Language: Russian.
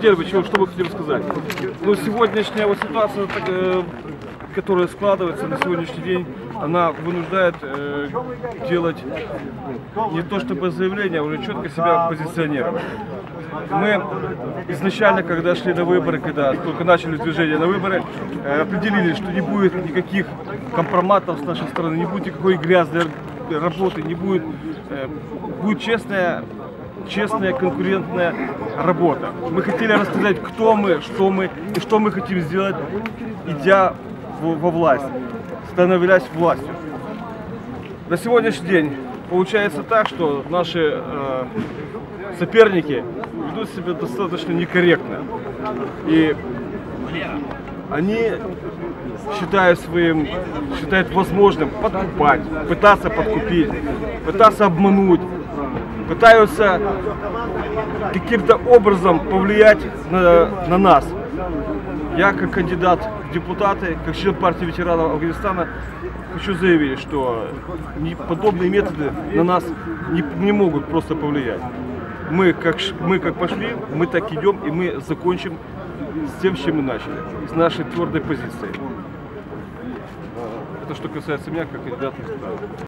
бы, чего, что вы хотели сказать? Ну, сегодняшняя вот ситуация, так, э, которая складывается на сегодняшний день, она вынуждает э, делать не то чтобы заявление, а уже четко себя позиционировать. Мы изначально, когда шли на выборы, когда только начали движение на выборы, э, определили, что не будет никаких компроматов с нашей стороны, не будет никакой грязной работы, не будет, э, будет честная честная конкурентная работа. Мы хотели рассказать, кто мы, что мы и что мы хотим сделать, идя во власть, становясь властью. На сегодняшний день получается так, что наши э, соперники ведут себя достаточно некорректно. И они считают своим, считают возможным подкупать, пытаться подкупить, пытаться обмануть, пытаются каким-то образом повлиять на, на нас. Я как кандидат в депутаты, как член партии ветеранов Афганистана, хочу заявить, что подобные методы на нас не, не могут просто повлиять. Мы как, мы как пошли, мы так идем, и мы закончим с тем, с чем мы начали, с нашей твердой позицией. Это что касается меня как кандидата.